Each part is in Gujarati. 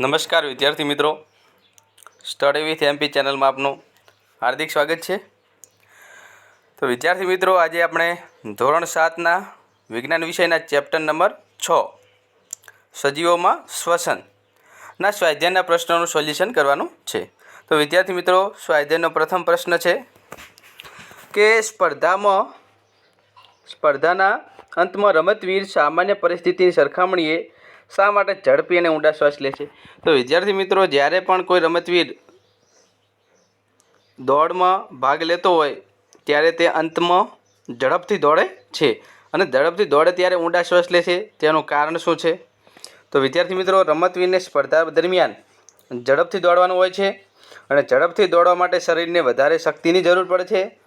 નમસ્કાર વિદ્યાર્થી મિત્રો. સ્ટડી વિથ એમપી ચેનલમાં આપનું હાર્દિક સ્વાગત છે. તો વિદ્યાર્થી મિત્રો, આજે આપણે ધોરણ સાતના વિજ્ઞાન વિષયના ચેપ્ટર નંબર છ, સજીવોમાં શ્વસનના સ્વાધ્યાયના પ્રશ્નોનું સોલ્યુશન કરવાનું છે. તો વિદ્યાર્થી મિત્રો, સ્વાધ્યાયનો પ્રથમ પ્રશ્ન છે કે સ્પર્ધામાં, સ્પર્ધાના અંતમાં રમતવીર સામાન્ય પરિસ્થિતિની સરખામણીએ શા માટે ઝડપી અને ઊંડા શ્વાસ લે છે? તો વિદ્યાર્થી મિત્રો, જ્યારે પણ કોઈ રમતવીર દોડમાં ભાગ લેતો હોય, ત્યારે તે અંતમાં ઝડપથી દોડે છે. અને ઝડપથી દોડે ત્યારે ઊંડા શ્વાસ લે છે. તેનું કારણ શું છે? તો વિદ્યાર્થી મિત્રો, રમતવીરને સ્પર્ધા દરમિયાન ઝડપથી દોડવાનું હોય છે અને ઝડપથી દોડવા માટે શરીરને વધારે શક્તિની જરૂર પડે છે.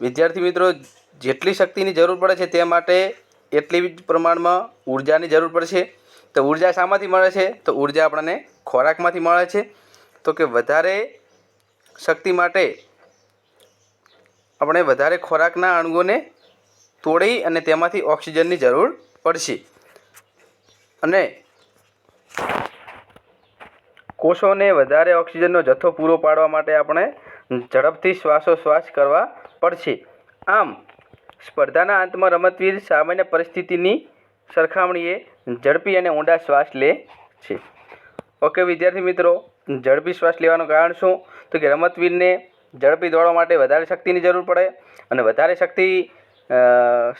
વિદ્યાર્થી મિત્રો, જેટલી શક્તિની જરૂર પડે છે તે માટે એટલી જ પ્રમાણમાં ઉર્જાની જરૂર પડશે તો ઊર્જા શામાંથી મળે છે? તો ઊર્જા આપણને ખોરાકમાંથી મળે છે. તો કે વધારે શક્તિ માટે આપણે વધારે ખોરાકના અણુઓને તોડી અને તેમાંથી ઓક્સિજનની જરૂર પડશે. અને કોષોને વધારે ઓક્સિજનનો જથ્થો પૂરો પાડવા માટે આપણે ઝડપથી શ્વાસોશ્વાસ કરવા પડશે. આમ, સ્પર્ધાના અંતમાં રમતવીર સામાન્ય પરિસ્થિતિની સરખામણીએ ઝડપી અને ઊંડા શ્વાસ લે છે. ઓકે વિદ્યાર્થી મિત્રો, ઝડપી શ્વાસ લેવાનું કારણ શું? તો કે રમતવીરને ઝડપી દોડવા માટે વધારે શક્તિની જરૂર પડે અને વધારે શક્તિ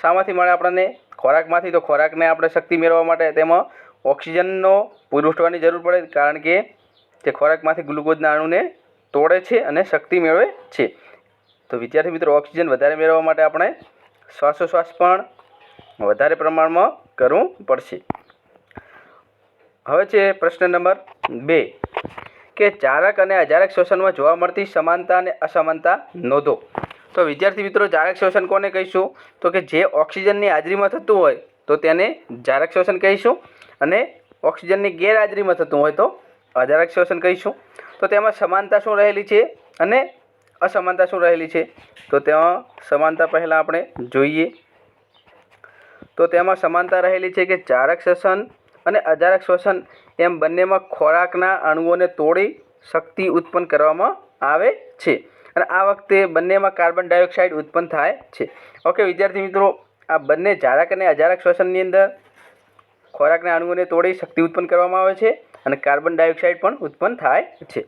શામાંથી મળે આપણને? ખોરાકમાંથી. તો ખોરાકને આપણે શક્તિ મેળવવા માટે તેમાં ઓક્સિજનનો પુરવઠવાની જરૂર પડે, કારણ કે તે ખોરાકમાંથી ગ્લુકોઝના અણુને તોડે છે અને શક્તિ મેળવે છે. તો વિદ્યાર્થી મિત્રો, ઓક્સિજન વધારે મેળવવા માટે આપણે શ્વાસોશ્વાસ પણ વધારે પ્રમાણમાં કરવું પડશે. હવે છે પ્રશ્ન નંબર બે. કે ચારક અને અજારક શોષણમાં જોવા મળતી સમાનતા અને અસમાનતા નોંધો. તો વિદ્યાર્થી મિત્રો, જારક શોષણ કોને કહીશું? તો કે જે ઓક્સિજનની હાજરીમાં થતું હોય, તો તેને જારક શોષણ કહીશું. અને ઓક્સિજનની ગેરહાજરીમાં થતું હોય, તો અજારક શ્વસન કહીશું. તો તેમાં સમાનતા શું રહેલી છે અને અસમાનતા શું રહેલી છે? તો તેમાં સમાનતા પહેલાં આપણે જોઈએ. તો તેમાં સમાનતા રહેલી છે કે જારક શ્વસન અને અજારક શ્વસન એમ બંનેમાં ખોરાકના અણુઓને તોડી શક્તિ ઉત્પન્ન કરવામાં આવે છે. અને આ વખતે બંનેમાં કાર્બન ડાયોક્સાઇડ ઉત્પન્ન થાય છે. ઓકે, વિદ્યાર્થી મિત્રો, આ બંને જારક અને અજારક શ્વસનની અંદર ખોરાકના અણુઓને તોડી શક્તિ ઉત્પન્ન કરવામાં આવે છે અને કાર્બન ડાયોક્સાઇડ પણ ઉત્પન્ન થાય છે.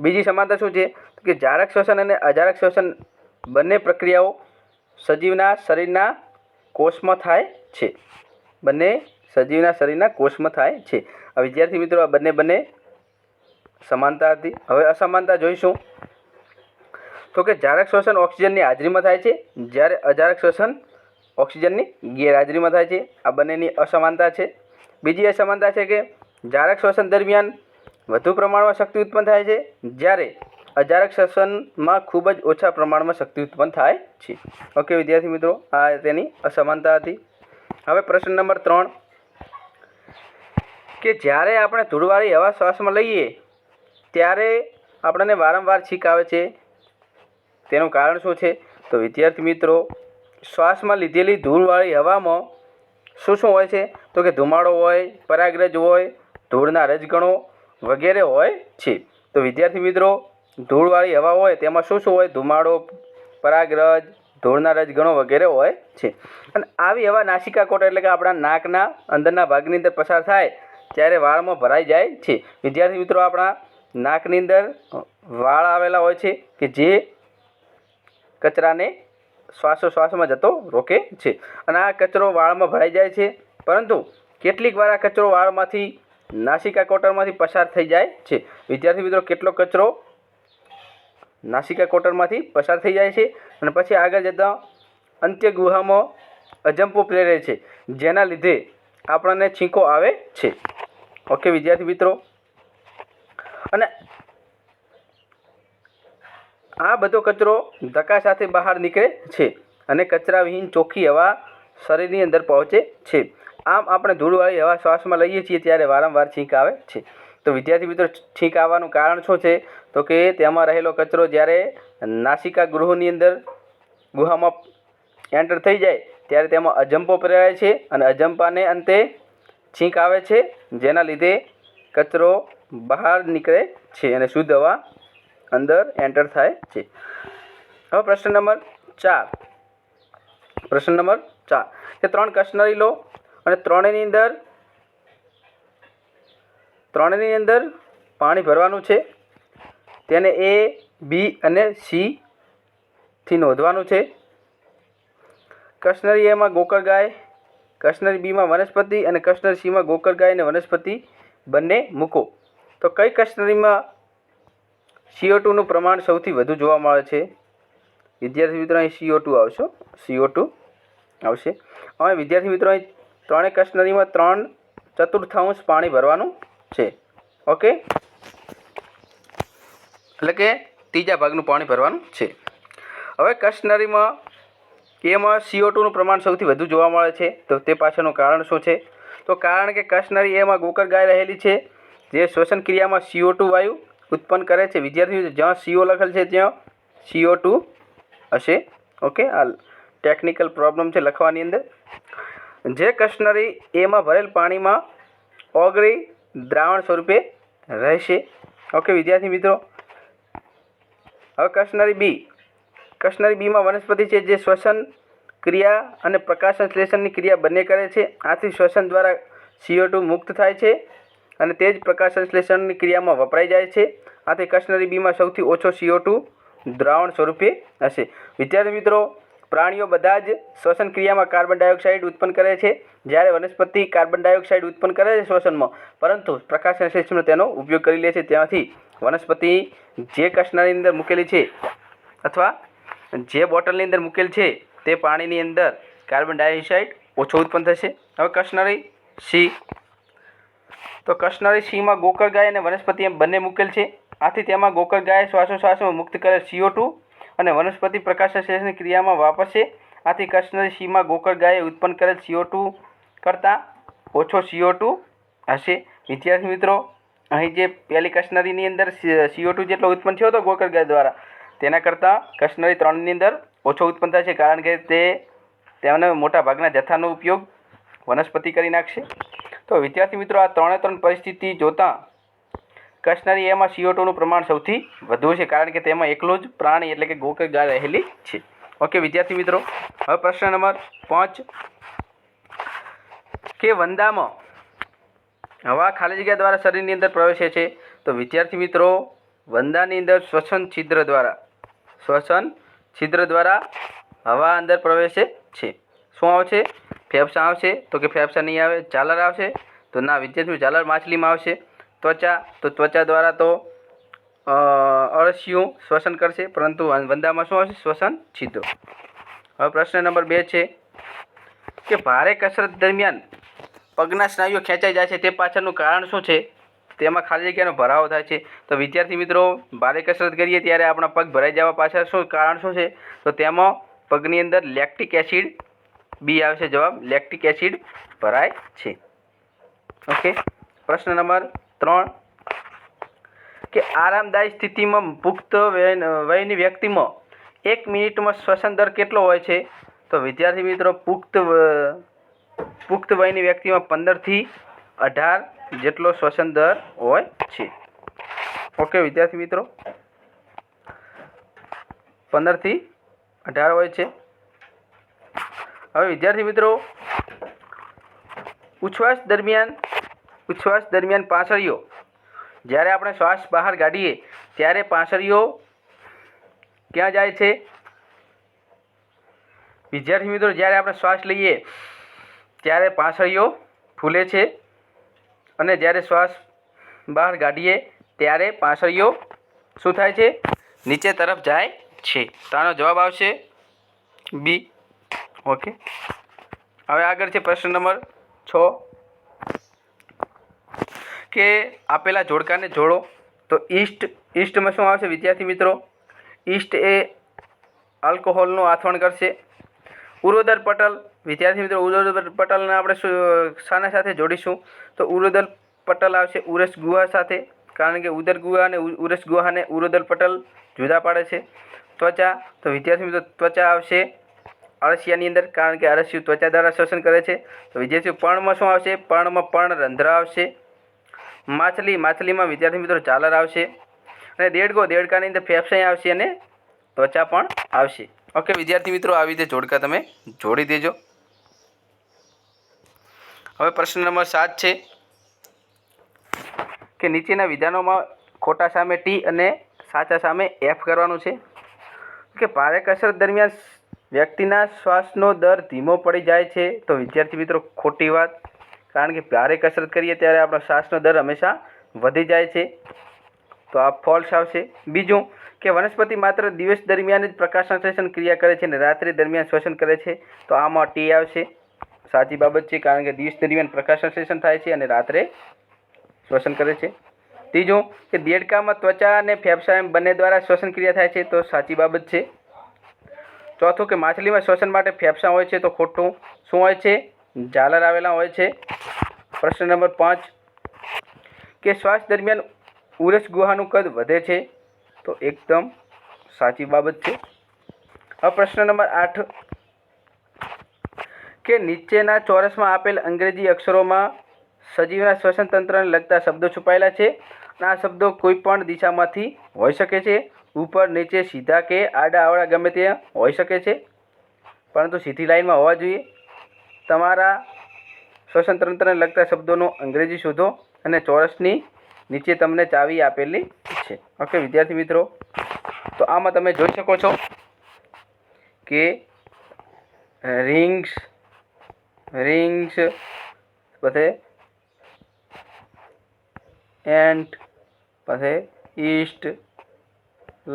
બીજી સમાનતા શું છે? કે જારક શ્વસન અને અજારક શ્વસન બંને પ્રક્રિયાઓ સજીવના શરીરના કોષમાં થાય છે. બંને સજીવના શરીરના કોષમાં થાય છે. વિદ્યાર્થી મિત્રો, આ બંને બંને સમાનતા હતી. હવે અસમાનતા જોઈશું. તો કે જારક શ્વસન ઓક્સિજનની હાજરીમાં થાય છે. જ્યારે અજારક શ્વસન ઓક્સિજનની ગેરહાજરીમાં થાય છે. આ બંનેની અસમાનતા છે. બીજી અસમાનતા છે કે જારક શ્વસન દરમિયાન વધુ પ્રમાણમાં શક્તિ ઉત્પન્ન થાય છે. જ્યારે અજારક શ્વસનમાં ખૂબ જ ઓછા પ્રમાણમાં શક્તિ ઉત્પન્ન થાય છે. ઓકે, વિદ્યાર્થી મિત્રો, આ તેની અસમાનતા હતી. હવે પ્રશ્ન નંબર ત્રણ. કે જ્યારે આપણે ધૂળવાળી હવા શ્વાસમાં લઈએ, ત્યારે આપણને વારંવાર છીંક આવે છે? તેનું કારણ શું છે? તો વિદ્યાર્થી મિત્રો, શ્વાસમાં લીધેલી ધૂળવાળી હવામાં શું શું હોય છે? તો કે ધુમાડો હોય, પરાગરજ હોય, ધૂળના રજગણો વગેરે હોય છે. તો વિદ્યાર્થી મિત્રો, ધૂળવાળી હવા હોય, તેમાં શું શું હોય? ધુમાડો, પરાગરજ ધૂળના રજગણો વગેરે હોય છે. અને આવી હવા નાસિકા કોટ એટલે કે આપણા નાકના અંદરના ભાગની અંદર પસાર થાય ત્યારે વાળમાં ભરાઈ જાય છે. વિદ્યાર્થી મિત્રો, આપણા નાકની અંદર વાળ આવેલા હોય છે કે જે કચરાને શ્વાસોશ્વાસમાં જતો રોકે છે. અને આ કચરો વાળમાં ભરાઈ જાય છે. પરંતુ કેટલીક વાર આ કચરો વાળમાંથી નાસિકા કોટરમાંથી પસાર થઈ જાય છે. વિદ્યાર્થી મિત્રો, કેટલો કચરો નાસિકા કોટરમાંથી પસાર થઈ જાય છે અને પછી આગળ જતાં અંત્ય ગુહામાં અજંપો પ્રેરે છે, જેના લીધે આપણને છીંકો આવે છે. ઓકે, વિદ્યાર્થી મિત્રો? અને આ બધો કચરો ધક્કા સાથે બહાર નીકળે છે અને કચરાવિહીન ચોખ્ખી હવા શરીરની અંદર પહોંચે છે. આમ આપણે ધૂળવાળી હવા શ્વાસમાં લઈએ છીએ ત્યારે વારંવાર છીંક આવે છે. તો વિદ્યાર્થી મિત્રો છીંક આવવાનું કારણ શું છે? તો કે તેમાં રહેલો કચરો જ્યારે નાસિકા ગૃહની અંદર ગુહામાં એન્ટર થઈ જાય, ત્યારે તેમાં અજંપો પ્રેરાય છે અને અજંપાને અંતે છીંક આવે છે, જેના લીધે કચરો બહાર નીકળે છે અને શુદ્ધ હવા અંદર એન્ટર થાય છે. હવે પ્રશ્ન નંબર ચાર. પ્રશ્ન નંબર ચાર. કે ત્રણ કશનરી લો અને ત્રણેયની અંદર ત્રણેયની અંદર પાણી ભરવાનું છે. તેને એ, બી અને સી થી નોંધવાનું છે. કશનરી એમાં ગોકળ ગાય, કશનરી બીમાં વનસ્પતિ અને કશનરી સીમાં ગોકળ ગાય અને વનસ્પતિ બંને મૂકો. તો કઈ કશનરીમાં સીઓ ટુનું પ્રમાણ સૌથી વધુ જોવા મળે છે? વિદ્યાર્થી મિત્રો, અહીં સીઓ ટુ આવશે સીઓ ટુ આવશે. હવે વિદ્યાર્થી મિત્રો, અહીં ત્રણેય કશનરીમાં ત્રણ ચતુર્થાંશ પાણી ભરવાનું છે. ઓકે એટલે કે ત્રીજા ભાગનું પાણી ભરવાનું છે. હવે કશનરીમાં એમાં સીઓ ટુનું પ્રમાણ સૌથી વધુ જોવા મળે છે, તો તે પાછળનું કારણ શું છે? તો કારણ કે કશનરી એમાં ગોકર ગાય રહેલી છે, જે શ્વસન ક્રિયામાં સીઓ ટુ વાયુ ઉત્પન્ન કરે છે. વિદ્યાર્થીઓ, જ્યાં સીઓ લખેલ છે, ત્યાં સીઓ ટુ હશે. ઓકે આ ટેકનિકલ પ્રોબ્લેમ છે લખવાની અંદર. જે કશનરી એમાં ભરેલ પાણીમાં ઓગળી દ્રાવણ સ્વરૂપે રહેશે. ઓકે વિદ્યાર્થી મિત્રો. હવે કશનરી બી. કશનરી બીમાં વનસ્પતિ છે જે શ્વસન ક્રિયા અને પ્રકાશ સંશ્લેષણની ક્રિયા બંને કરે છે. આથી શ્વસન દ્વારા સીઓ ટુ મુક્ત થાય છે અને તે જ પ્રકાશ સંશ્લેષણની ક્રિયામાં વપરાઈ જાય છે. આથી કશનરી બીમાં સૌથી ઓછો સીઓ ટુ દ્રાવણ સ્વરૂપે હશે. વિદ્યાર્થી મિત્રો પ્રાણીઓ બધા જ શ્વસન ક્રિયામાં કાર્બન ડાયોક્સાઇડ ઉત્પન્ન કરે છે. જ્યારે વનસ્પતિ કાર્બન ડાયોક્સાઇડ ઉત્પન્ન કરે છે શ્વસનમાં. પરંતુ પ્રકાશન સંશ્લેષણમાં તેનો ઉપયોગ કરી લે છે. ત્યાંથી વનસ્પતિ જે કશનરી અંદર મૂકેલી છે અથવા જે બોટલની અંદર મૂકેલ છે તે પાણીની અંદર કાર્બન ડાયોક્સાઇડ ઓછો ઉત્પન્ન થશે. હવે કશનરી સી. તો કશનરી સીમાં ગોકળ ગાય અને વનસ્પતિ એમ બંને મૂકેલ છે. આથી તેમાં ગોકળ ગાય શ્વાસોશ્વાસમાં મુક્ત કરે સીઓ ટુ અને વનસ્પતિ પ્રકાશ સંશ્લેષણની ક્રિયામાં વાપરશે. આથી કશનરી સીમાં ગોકળ ગાયે ઉત્પન્ન કરેલ સીઓ ટુ કરતાં ઓછો સીઓ ટુ હશે. વિદ્યાર્થી મિત્રો, અહીં જે પહેલી કશનરીની અંદર સીઓ ટુ જેટલો ઉત્પન્ન થયો હતો ગોકળ ગાય દ્વારા, તેના કરતાં કશનરી ત્રણની અંદર ઓછો ઉત્પન્ન થશે કારણ કે તે તેમને મોટા ભાગના જથ્થાનો ઉપયોગ વનસ્પતિ કરી નાખશે. તો વિદ્યાર્થી મિત્રો, આ ત્રણે ત્રણ પરિસ્થિતિ જોતાં કશનરી એમાં સીઓ ટુનું પ્રમાણ સૌથી વધુ છે, કારણ કે તેમાં એકલું જ પ્રાણી એટલે કે ગોકે ગા રહેલી છે. ઓકે વિદ્યાર્થી મિત્રો, હવે પ્રશ્ન નંબર પાંચ. કે વંદામાં હવા ખાલી જગ્યા દ્વારા શરીરની અંદર પ્રવેશે છે? તો વિદ્યાર્થી મિત્રો, વંદાની અંદર શ્વસન છિદ્ર દ્વારા, શ્વસન છિદ્ર દ્વારા હવા અંદર પ્રવેશે છે. શું આવશે? ફેફસા આવશે. તો કે ફેફસા નહીં આવે, ઝાલર આવશે. તો ના, વિદ્યાર્થી ઝાલર માછલીમાં આવશે. ત્વચા, તો ત્વચા દ્વારા તો અળસિયું શ્વસન કરશે, પરંતુ વંદામાં શું આવશે? શ્વસન છિદ્રો. હવે પ્રશ્ન નંબર બે છે કે ભારે કસરત દરમિયાન પગના સ્નાયુઓ ખેંચાઈ જાય છે, તે પાછળનું કારણ શું છે? તેમાં ખાલી જગ્યાનો ભરાવો થાય છે. તો વિદ્યાર્થી મિત્રો, ભારે કસરત કરીએ ત્યારે આપણા પગ ભરાઈ જવા પાછળ શું કારણ શું છે? તો તેમાં પગની અંદર લેક્ટિક એસિડ બી આવશે. જવાબ, લેક્ટિક એસિડ ભરાય છે. ઓકે? પ્રશ્ન નંબર ત્રણ, કે આરામદાયી સ્થિતિમાં પુખ્ત વય- વયની વ્યક્તિમાં એક મિનિટમાં શ્વસન દર કેટલો હોય છે? તો વિદ્યાર્થી મિત્રો, પુખ્ત પુખ્ત વયની વ્યક્તિમાં પંદરથી અઢાર જેટલો શ્વસન દર હોય છે. ઓકે વિદ્યાર્થી મિત્રો. પંદરથી અઢાર હોય છે. હવે વિદ્યાર્થી મિત્રો, ઉચ્છ્વાસ દરમિયાન ઉચ્છ્વાસ દરમિયાન પાંસળીઓ જ્યારે આપણે શ્વાસ બહાર કાઢીએ, ત્યારે પાંસળીઓ ક્યાં જાય છે? વિદ્યાર્થી મિત્રો, જ્યારે આપણે શ્વાસ લઈએ, ત્યારે પાંસળીઓ ફૂલે છે અને જ્યારે શ્વાસ બહાર કાઢીએ, ત્યારે પાંસળીઓ શું થાય છે? નીચે તરફ જાય છે. તો જવાબ આવશે બી. ઓકે. હવે આગળ છે પ્રશ્ન નંબર છ. કે આપેલા જોડકાને જોડો. તો ઈસ્ટ, ઈસ્ટમાં શું આવશે વિદ્યાર્થી મિત્રો? ઈસ્ટ એ આલ્કોહોલનું આથવણ કરશે. ઉરોદર પટલ, વિદ્યાર્થી મિત્રો ઉરોદર પટલને આપણે શાના સાથે જોડીશું? તો ઉરોદર પટલ આવશે ઉરસ ગુહા સાથે, કારણ કે ઉદર ગુહા અને ઉરસ ગુહાને ઉરોદર પટલ જુદા પાડે છે. ત્વચા, તો વિદ્યાર્થી મિત્રો, ત્વચા આવશે અળસિયાની અંદર, કારણ કે અળસિયું ત્વચા દ્વારા શ્વસન કરે છે. તો વિદ્યાર્થીઓ, પર્ણમાં શું આવશે? પર્ણમાં પર્ણરંધ્ર આવશે. માછલી, માછલીમાં વિદ્યાર્થી મિત્રો ઝાલર આવશે અને દેડકો દેડકાની અંદર ફેફસાઈ આવશે અને ત્વચા પણ આવશે. ઓકે, વિદ્યાર્થી મિત્રો, આવી રીતે જોડકા તમે જોડી દેજો. હવે પ્રશ્ન નંબર સાત છે કે નીચેના વિધાનોમાં ખોટા સામે ટી અને સાચા સામે એફ કરવાનું છે. કે ભારે કસરત દરમિયાન વ્યક્તિના શ્વાસનો દર ધીમો પડી જાય છે. તો વિદ્યાર્થી મિત્રો, ખોટી વાત. કારણ કે ભારે કસરત કરીએ ત્યારે આપણો શ્વાસનો દર હંમેશા વધી જાય છે. તો આ ફોલ્સ આવશે. બીજું કે વનસ્પતિ માત્ર દિવસ દરમિયાન જ પ્રકાશ સંશ્લેષણ ક્રિયા કરે છે અને રાત્રિ દરમિયાન શ્વસન કરે છે. તો આમાં ટી આવશે. સાચી બાબત છે કારણ કે દિવસ દરમિયાન પ્રકાશ સંશ્લેષણ થાય છે અને રાત્રે શ્વસન કરે છે. ત્રીજું કે દેડકામાં ત્વચા અને ફેફસા એમ બંને દ્વારા શ્વસન ક્રિયા થાય છે તો સાચી બાબત છે. ચોથું કે માછલીમાં શ્વસન માટે ફેફસા હોય છે તો ખોટું શું હોય છે? ઝાલર આવેલા હોય છે. પ્રશ્ન નંબર પાંચ. કે શ્વાસ દરમિયાન ઉરસ ગુહાનું કદ વધે છે? તો એકદમ સાચી બાબત છે. હવે પ્રશ્ન નંબર આઠ. કે નીચેના ચોરસમાં આપેલ અંગ્રેજી અક્ષરોમાં સજીવના શ્વસન તંત્રને લગતા શબ્દો છુપાયેલા છે. અને આ શબ્દો કોઈ પણ દિશામાંથી હોઈ શકે છે. ઉપર, નીચે, સીધા કે આડા આવડા ગમે તે હોઈ શકે છે. પરંતુ સીધી લાઈનમાં હોવા જોઈએ. તમારા શ્વસન લગતા શબ્દોનો અંગ્રેજી શોધો અને ચોરસની નીચે તમને ચાવી આપેલી છે. ઓકે વિદ્યાર્થી મિત્રો, તો આમાં તમે જોઈ શકો છો કે રિંગ્સ રિંગ્સ પછી એન્ટ પછી ઈસ્ટ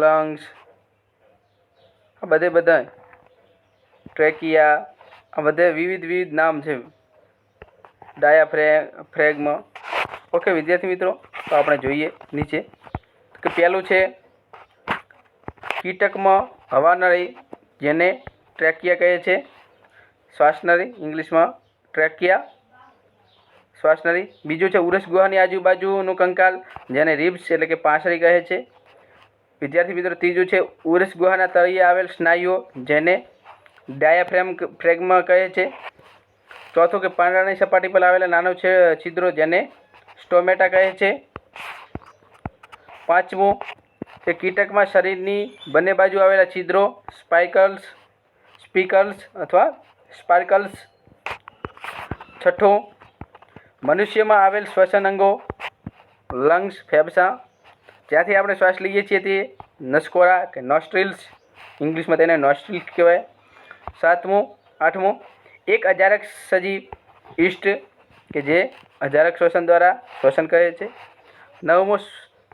લંગ્સ આ બધે બધા ટ્રેકિયા આ બધે વિવિધ વિવિધ નામ છે. ડાયા ફ્રેગમાં ઓકે, વિદ્યાર્થી મિત્રો, તો આપણે જોઈએ નીચે કે પહેલું છે, કીટકમાં હવાનળી જેને ટ્રેકિયા કહે છે. શ્વાસનળી, ઇંગ્લિશમાં ટ્રેકિયા. શ્વાસનળી, બીજું છે, ઉરસ ગુહાની આજુબાજુનું કંકાલ જેને રિબ્સ એટલે કે પાંસળી કહે છે. વિદ્યાર્થી મિત્રો, ત્રીજું છે, ઉરસ ગુહાના તળિયે આવેલ સ્નાયુઓ જેને ડાયાફ્રેમ ફ્રેગમાં કહે છે. ચોથું કે પાંદડાની સપાટી પર આવેલા નાનો છિદ્રો જેને સ્ટોમેટા કહે છે. પાંચમું કે કીટકમાં શરીરની બંને બાજુ આવેલા છિદ્રો, સ્પાઇકલ્સ, સ્પીકલ્સ અથવા સ્પાર્કલ્સ. છઠ્ઠું, મનુષ્યમાં આવેલ શ્વસન અંગો, લંગ્સ, ફેફસા, જ્યાંથી આપણે શ્વાસ લઈએ છીએ તે નસકોરા કે નોસ્ટ્રિલ્સ, ઇંગ્લિશમાં તેને નોસ્ટ્રિલ્સ કહેવાય. સાતમું, આઠમું એક અજારક સજીવ ઈષ્ટ, કે જે અજારક શ્વસન દ્વારા શ્વસન કરે છે. નવમો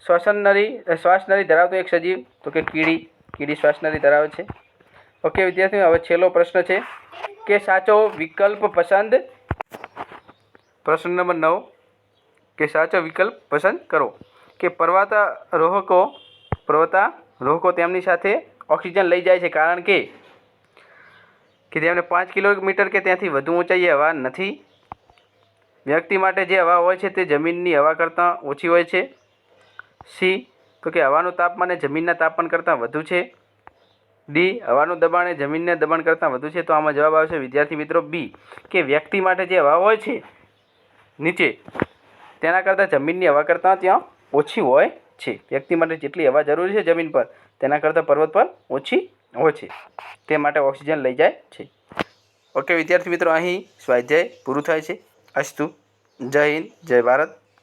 શ્વસન નળી શ્વાસ નળી ધરાવતો એક સજીવ, તો કે કીડી કીડી શ્વાસ નળી ધરાવે છે. ઓકે, વિદ્યાર્થીઓ, હવે છેલ્લો પ્રશ્ન છે. કે સાચો વિકલ્પ પસંદ? પ્રશ્ન નંબર નવ. કે સાચો વિકલ્પ પસંદ કરો. કે પર્વતારોહકો પર્વતારોહકો તેમની સાથે ઓક્સિજન લઈ જાય છે. કારણ કે કે તેમને પાંચ કિલોમીટર કે ત્યાંથી વધુ ઊંચાઈએ હવા નથી. વ્યક્તિ માટે જે હવા હોય છે તે જમીનની હવા કરતાં ઓછી હોય છે. સી, તો કે હવાનું તાપમાન એ જમીનના તાપમાન કરતાં વધુ છે. ડી, હવાનું દબાણ એ જમીનના દબાણ કરતાં વધુ છે. તો આમાં જવાબ આવશે, વિદ્યાર્થી મિત્રો, બી, કે વ્યક્તિ માટે જે હવા હોય છે નીચે, તેના કરતાં જમીનની હવા કરતાં ત્યાં ઓછી હોય છે. વ્યક્તિ માટે જેટલી હવા જરૂરી છે જમીન પર, તેના કરતાં પર્વત પર ઓછી હોય છે. તે માટે ઓક્સિજન લઈ જાય છે. ઓકે વિદ્યાર્થી મિત્રો, અહીં સ્વાધ્યાય પૂરું થાય છે. અસ્તુ. જય હિન્દ, જય ભારત.